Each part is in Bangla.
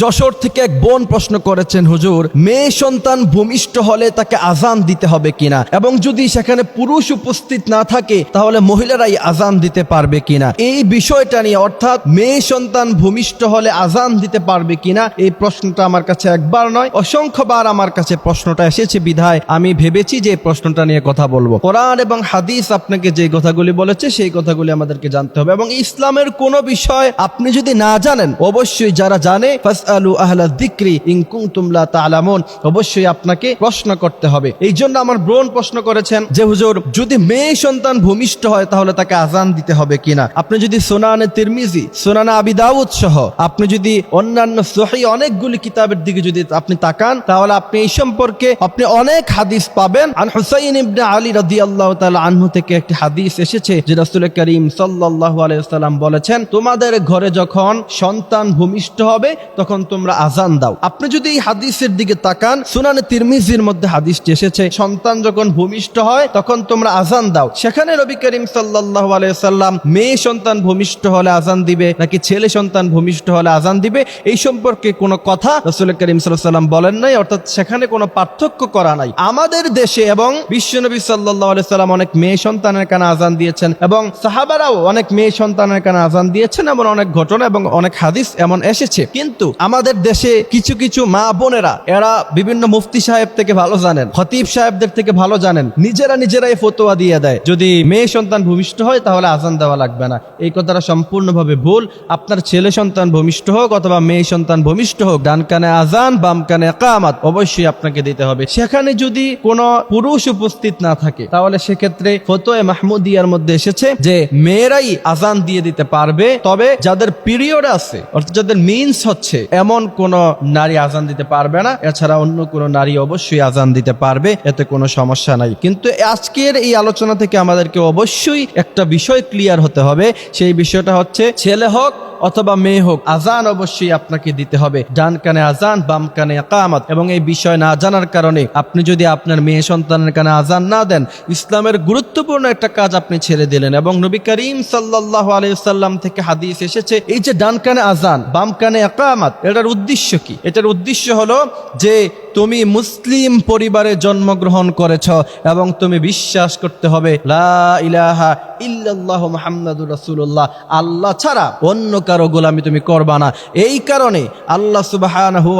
যশোর থেকে এক বোন প্রশ্ন করেছেন, হুজুর, মেয়ে সন্তান ভূমিষ্ঠ হলে তাকে আজান দিতে হবে কিনা? এবং যদি সেখানে পুরুষ উপস্থিত না থাকে, তাহলে মহিলারাই আজান দিতে পারবে কিনা? এই বিষয়টা নিয়ে, অর্থাৎ মেয়ে সন্তান ভূমিষ্ঠ হলে আজান দিতে পারবে কিনা? এই প্রশ্নটা আমার কাছে একবার নয়, অসংখ্যবার আমার কাছে প্রশ্নটা এসেছে বিধায়। আমি ভেবেছি যে প্রশ্নটা নিয়ে কথা বলব। কোরআন এবং হাদিস আপনাকে যে কথাগুলি বলেছে, সেই কথাগুলি আমাদেরকে জানতে হবে। এবং ইসলামের কোনো বিষয় আপনি যদি না জানেন, অবশ্যই যারা জানে অবশ্যই আপনাকে প্রশ্ন করতে হবে। এই জন্য আমার প্রশ্ন করেছেন যে, হুজুর, যদি মেয়ে সন্তান ভূমিষ্ঠ হয়, তাহলে তাকে আজান দিতে হবে কিনা? আপনি যদি সোনানে তিরমিজি, সোনানা আবি দাউদ সহ, আপনি যদি অন্যান্য সহি অনেকগুলি কিতাবের দিকে যদি আপনি তাকান, তাহলে আপনি এই সম্পর্কে আপনি অনেক হাদিস পাবেন। আন হুসাইন ইবনে আলী রাদিয়াল্লাহু তাআলা আনহু থেকে একটি হাদিস এসেছে যে, রাসূল করিম সাল্লাল্লাহু আলাইহি বলেছেন, তোমাদের ঘরে যখন সন্তান ভূমিষ্ঠ হবে, তখন তোমরা আজান দাও। আপনি যদি এই হাদিসের দিকে তাকান, সুনানে তিরমিজির মধ্যে হাদিসটি এসেছে, সন্তান যখন ভূমিষ্ঠ হয়, তখন তোমরা আজান দাও। সেখানে নবী করিম সাল্লাল্লাহু আলাইহি সাল্লাম মেয়ে সন্তান ভূমিষ্ঠ হলে আজান দিবে, নাকি ছেলে সন্তান ভূমিষ্ঠ হলে আজান দিবে, এই সম্পর্কে কোনো কথা রাসূল করিম সাল্লাম বলেন নাই, অর্থাৎ সেখানে কোনো পার্থক্য করা নাই। আমাদের দেশে এবং বিশ্বনবী সাল্লাল্লাহু আলাইহি সাল্লাম অনেক মেয়ে সন্তানের কানে আজান দিয়েছেন, এবং সাহাবারাও অনেক মেয়ে সন্তানের কানে আজান দিয়েছেন, এমন অনেক ঘটনা এবং অনেক হাদিস এমন এসেছে। কিন্তু আমাদের দেশে কিছু কিছু মা বোনেরা, এরা বিভিন্ন মুফতি সাহেব থেকে ভালো জানেন, খতিব সাহেবদের থেকে ভালো জানেন। নিজেরা নিজেরাই ফতোয়া দিয়ে দেয়। যদি মেয়ে সন্তান ভূমিষ্ঠ হয়, তাহলে আজান দেওয়া লাগবে না। এই কথাটা সম্পূর্ণভাবে ভুল। আপনার ছেলে সন্তান ভূমিষ্ঠ হোক অথবা মেয়ে সন্তান ভূমিষ্ঠ হোক, ডান কানে আজান, বাম কানে একামাত, অবশ্যই আপনাকে দিতে হবে। সেখানে যদি কোনো পুরুষ উপস্থিত না থাকে, তাহলে সেক্ষেত্রে ফতোয় মাহমুদিয়ার মধ্যে এসেছে যে, মেয়েরাই আজান দিয়ে দিতে পারবে। তবে যাদের পিরিয়ড আছে, অর্থাৎ যাদের মিনস হচ্ছে এমন কোন নারী আজান দিতে পারবে না। এছাড়া অন্য কোন নারী অবশ্যই আজান দিতে পারবে, এতে কোনো সমস্যা নাই। কিন্তু আজকের এই আলোচনা থেকে আমাদেরকে অবশ্যই একটা বিষয় ক্লিয়ার হতে হবে। সেই বিষয়টা হচ্ছে, ছেলে হোক অথবা মেয়ে হোক, আজান অবশ্যই আপনাকে দিতে হবে। ডান কানে আজান, বাম কানে একামত। এবং এই বিষয় না জানার কারণে আপনি যদি আপনার মেয়ে সন্তানের কানে আজান না দেন, ইসলামের গুরুত্বপূর্ণ একটা কাজ আপনি ছেড়ে দিলেন। এবং নবী করিম সাল্লাহ আলাইসাল্লাম থেকে হাদিস এসেছে, এই যে ডান কানে আজান, বাম কানে একামত, এটার উদ্দেশ্য কি? এটার উদ্দেশ্য হলো যে তুমি মুসলিম পরিবারে জন্মগ্রহণ করেছ এবং তুমি বিশ্বাস করতে হবে আল্লাহ ছাড়া অন্য কারও গোলামি তুমি করবা না। এই কারণে আল্লাহ সুবহানাহু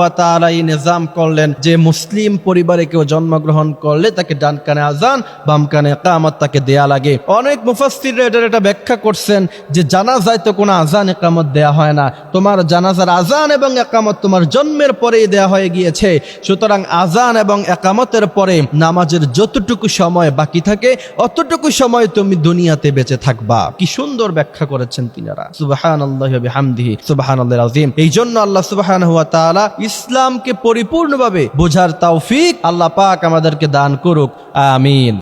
নিজাম করলেন যে মুসলিম পরিবারে কেউ জন্মগ্রহণ করলে তাকে ডান কানে আজান, বাম কানে ইকামত তাকে দেয়া লাগে। অনেক মুফাসসিররা এটার এটা ব্যাখ্যা করছেন যে জানাজায় তো কোনো আজান একামত দেয়া হয় না। তোমার জানাজার আজান এবং একামত তোমার জন্মের পরেই দেয়া হয়ে গিয়েছে। সুতরাং আজান এবং একামতের পরে নামাজের যতটুকু সময় বাকি থাকে, অতটুকু সময় তুমি দুনিয়াতে বেঁচে থাকবা। কি সুন্দর ব্যাখ্যা করেছেন তিনারা। সুবাহান আল্লাহ হামদিহি সুবাহান আজিম এই জন্য আল্লাহ সুবাহান হুয়া তালা ইসলামকে পরিপূর্ণভাবে বোঝার তাওফিক আল্লাহ পাক আমাদেরকে দান করুক। আমিন।